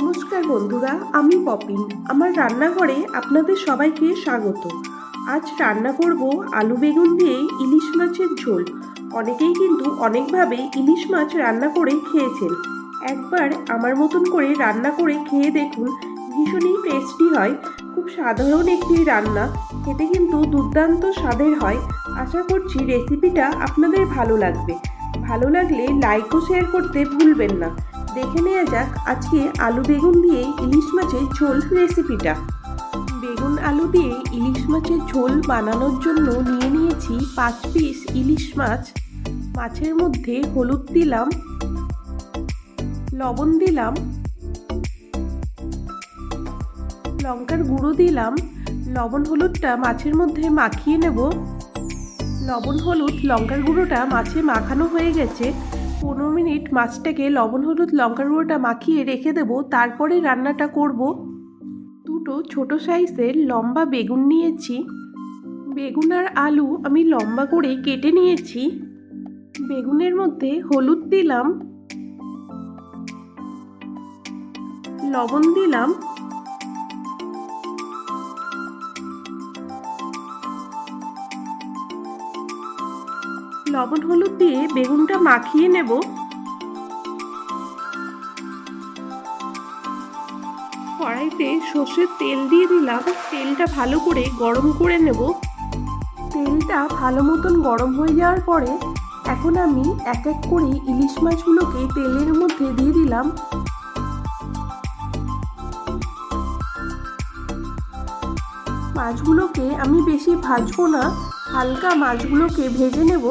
নমস্কার বন্ধুরা, আমি পপিন আমার রান্নাঘরে আপনাদের সবাইকে স্বাগত। আজ রান্না করব আলু বেগুন দিয়ে ইলিশ মাছের ঝোল। অনেকেই কিন্তু অনেকভাবে ইলিশ মাছ রান্না করে খেয়েছেন। একবার আমার মতন করে রান্না করে খেয়ে দেখুন, ভীষণই টেস্টি হয়। খুব সাধারণ একটি রান্না। খেতে কিন্তু দুর্দান্ত স্বাদের হয়। আশা করছি রেসিপিটা আপনাদের ভালো লাগবে। ভালো লাগলে লাইক ও শেয়ার করতে ভুলবেন না। দেখে নেওয়া যাক আজকে আলু বেগুন দিয়ে ইলিশ মাছের ঝোল রেসিপিটা। বেগুন আলু দিয়ে ইলিশ মাছের ঝোল বানানোর জন্য নিয়ে নিয়েছি পাঁচ পিস ইলিশ মাছ। মাছের মধ্যে হলুদ দিলাম, লবণ দিলাম, লঙ্কার গুঁড়ো দিলাম, লবণ হলুদটা মাছের মধ্যে মাখিয়ে নেব। লবণ হলুদ লঙ্কার গুঁড়োটা মাছে মাখানো হয়ে গেছে। পনেরো মিনিট মাছটাকে লবণ, হলুদ, লঙ্কার গুঁড়োটা মাখিয়ে রেখে দেব, তারপরে রান্নাটা করব। দুটো ছোট সাইজের লম্বা বেগুন নিয়েছি। বেগুন আর আলু আমি লম্বা করে কেটে নিয়েছি। বেগুনের মধ্যে হলুদ দিলাম। লবণ দিলাম। লবণ হলুদ দিয়ে বেগুনটা মাখিয়ে নেব। কড়াইতে সর্ষের তেল দিয়ে দিলাম। তেলটা ভালো করে গরম করে নেব। তেলটা ভালো মতন গরম হয়ে যাওয়ার পরে এখন আমি এক এক করে ইলিশ মাছগুলোকে তেলের মধ্যে দিয়ে দিলাম। মাছগুলোকে আমি বেশি ভাজবো না, হালকা মাছগুলোকে ভেজে নেব।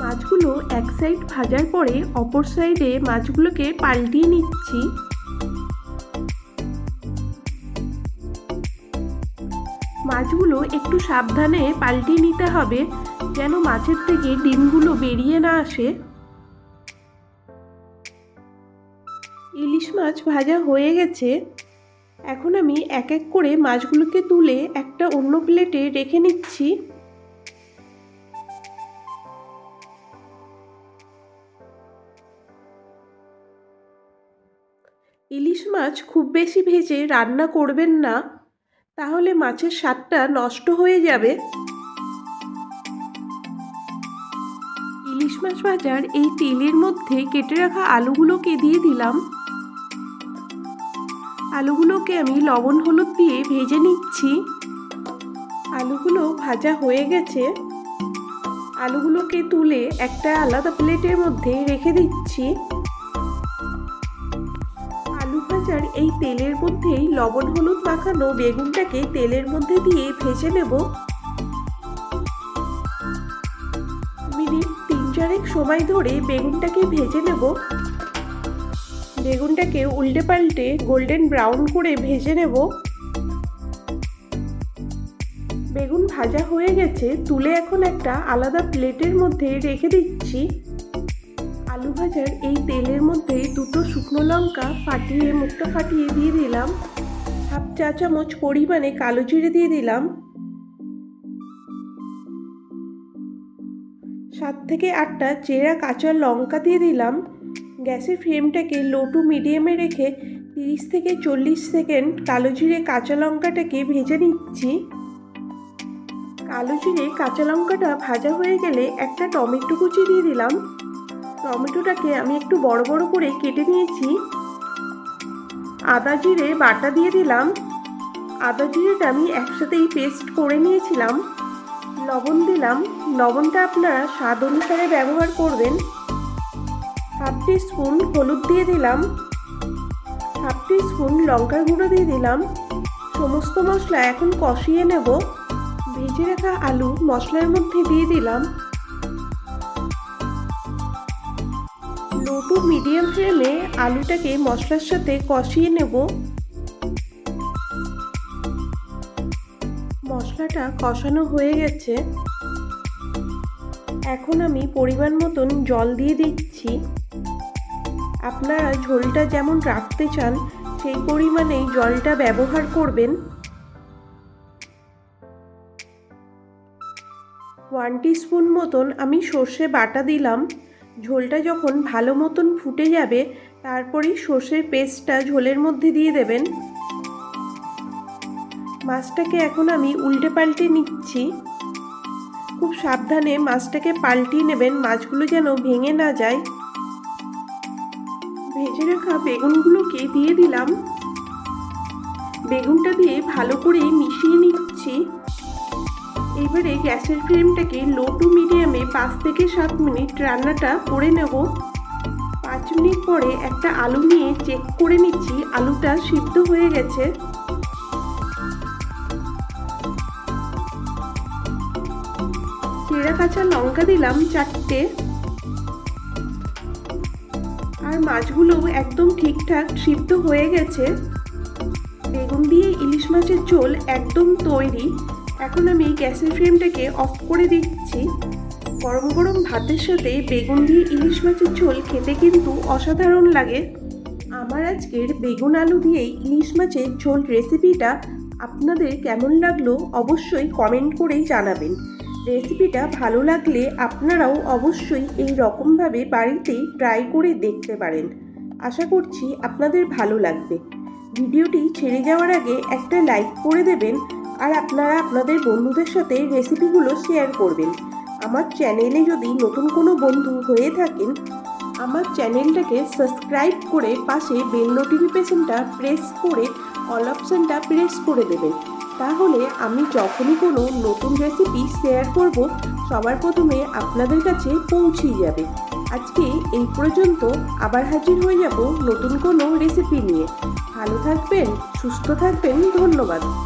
মাছগুলো এক সাইড ভাজার পরে অপর সাইডে মাছগুলোকে পাল্টিয়ে নিচ্ছি। মাছগুলো একটু সাবধানে পাল্টিয়ে নিতে হবে, যেন মাছের থেকে ডিমগুলো বেরিয়ে না আসে। ইলিশ মাছ ভাজা হয়ে গেছে। এখন আমি এক এক করে মাছগুলোকে তুলে একটা অন্য প্লেটে রেখে নিচ্ছি। ইলিশ মাছ খুব বেশি ভেজে রান্না করবেন না, তাহলে মাছের স্বাদটা নষ্ট হয়ে যাবে। ইলিশ মাছ ভাজার এই তেলের মধ্যে কেটে রাখা আলুগুলোকে দিয়ে দিলাম। আলুগুলোকে আমি লবণ হলুদ দিয়ে ভেজে নিচ্ছি। আলুগুলো ভাজা হয়ে গেছে। আলুগুলোকে তুলে একটা আলাদা প্লেটের মধ্যে রেখে দিচ্ছি। ভাজার এই তেলের মধ্যেই লবণ, হলুদ মাখানো বেগুনটাকে তেলের মধ্যে দিয়ে ভেজে নেব। মিনিট তিন চারেক সময় ধরে বেগুনটাকে ভেজে নেব। বেগুনটাকে উল্টে পাল্টে গোল্ডেন ব্রাউন করে ভেজে নেব। বেগুন ভাজা হয়ে গেছে, তুলে এখন একটা আলাদা প্লেটের মধ্যে রেখে দিচ্ছি। আলু ভাজার এই তেলের মধ্যে দুটো শুকনো লঙ্কা ফাটিয়ে, মুখটা ফাটিয়ে দিয়ে দিলাম। হাফ চা চামচ পরিমাণে কালো জিরে দিয়ে দিলাম। সাত থেকে আটটা চেরা কাঁচা লঙ্কা দিয়ে দিলাম। গ্যাসের ফ্লেমটাকে লো টু মিডিয়ামে রেখে তিরিশ থেকে চল্লিশ সেকেন্ড কালো জিরে কাঁচা লঙ্কাটাকে ভেজে নিচ্ছি। কালো জিরে কাঁচা লঙ্কাটা ভাজা হয়ে গেলে একটা টমেটো কুচি দিয়ে দিলাম। টমেটোটাকে আমি একটু বড় বড় করে কেটে নিয়েছি। আদা জিরে বাটা দিয়ে দিলাম। আদা জিরেটা আমি একসাথেই পেস্ট করে নিয়েছিলাম। লবণ দিলাম। লবণটা আপনারা স্বাদ অনুসারে ব্যবহার করবেন। হাফ স্পুন হলুদ দিয়ে দিলাম। হাফ স্পুন লঙ্কার গুঁড়ো দিয়ে দিলাম। সমস্ত মশলা এখন কষিয়ে নেব। ভেজে রাখা আলু মশলার মধ্যে দিয়ে দিলাম। মিডিয়াম ফ্লেমে আলুটাকে মশলার সাথে কষিয়ে নেব। মশলাটা কষানো হয়ে গেছে। এখন আমি পরিমাণ মতন জল দিয়ে দিচ্ছি। আপনারা ঝোলটা যেমন রাখতে চান, সেই পরিমাণেই জলটা ব্যবহার করবেন। ওয়ান স্পুন মতন আমি সর্ষে বাটা দিলাম। ঝোলটা যখন ভালো মতন ফুটে যাবে, তারপরেই সর্ষের পেস্টটা ঝোলের মধ্যে দিয়ে দেবেন। মাছটাকে এখন আমি উল্টে পাল্টে নিচ্ছি। খুব সাবধানে মাছটাকে পাল্টিয়ে নেবেন, মাছগুলো যেন ভেঙে না যায়। ভেজে রাখা বেগুনগুলোকে দিয়ে দিলাম। বেগুনটা দিয়ে ভালো করে মিশিয়ে নিচ্ছি। গ্যাসের ফ্লেমটাকে লো টু মিডিয়ামে পাঁচ থেকে সাত মিনিট রান্নাটা করে নেব। পাঁচ মিনিট পরে একটা আলু নিয়ে চেক করে নিচ্ছি, আলুটা সিদ্ধ হয়ে গেছে। চেরা কাঁচা লঙ্কা দিলাম চারটে। আর মাছগুলো একদম ঠিকঠাক সিদ্ধ হয়ে গেছে। বেগুন দিয়ে ইলিশ মাছের ঝোল একদম তৈরি। এখন আমি গ্যাসের ফ্লেমটাকে অফ করে দিচ্ছি। গরম গরম ভাতের সাথে বেগুন দিয়ে ইলিশ মাছের ঝোল খেতে কিন্তু অসাধারণ লাগে। আমার আজকের বেগুন আলু দিয়ে ইলিশ মাছের ঝোল রেসিপিটা আপনাদের কেমন লাগল অবশ্যই কমেন্ট করেই জানাবেন। রেসিপিটা ভালো লাগলে আপনারাও অবশ্যই এই রকমভাবে বাড়িতেই ট্রাই করে দেখতে পারেন। আশা করছি আপনাদের ভালো লাগবে। ভিডিওটি ছেড়ে যাওয়ার আগে একটা লাইক করে দেবেন আর আপনারা আপনাদের বন্ধুদের সাথে রেসিপিগুলো শেয়ার করবেন। আমার চ্যানেলে যদি নতুন কোনো বন্ধু হয়ে থাকেন, আমার চ্যানেলটাকে সাবস্ক্রাইব করে পাশে বেল নোটিফিকেশনটা প্রেস করে অল অপশানটা প্রেস করে দেবেন। তাহলে আমি যখনই কোনো নতুন রেসিপি শেয়ার করব, সবার প্রথমে আপনাদের কাছে পৌঁছেই যাবে। আজকে এই পর্যন্ত আবার হাজির হয়ে যাব নতুন কোনো রেসিপি নিয়ে। ভালো থাকবেন, সুস্থ থাকবেন, ধন্যবাদ।